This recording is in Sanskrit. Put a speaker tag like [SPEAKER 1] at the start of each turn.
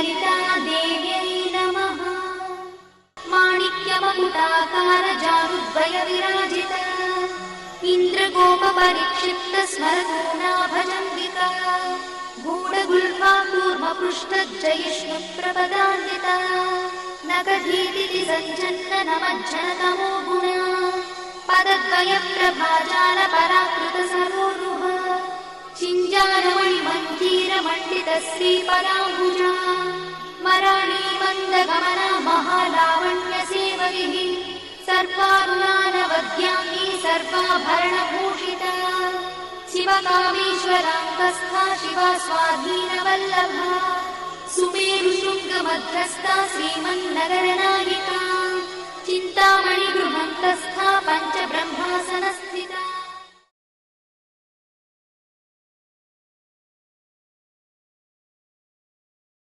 [SPEAKER 1] ललिता देव्यै नमः। माणिक्यमकुटाकार जानुद्वय विराजित इन्द्रगोपपरिक्षिप्त स्मरतूना भजन्विता गूढगुल्फा कूर्मपृष्ठजयिष्णु प्रपदान्विता नखधीतिथि सञ्चन्न गुणा। पदद्वय प्रभाजाल मन्दगमना महालावण्य सेवैः सर्वारुणानवद्याङ्गी सर्वाभरणभूषिता। शिवकामेश्वराङ्गस्था शिवा स्वाधीनवल्लभा सुमेरुशृङ्गमध्यस्था श्रीमन्नगरनायिका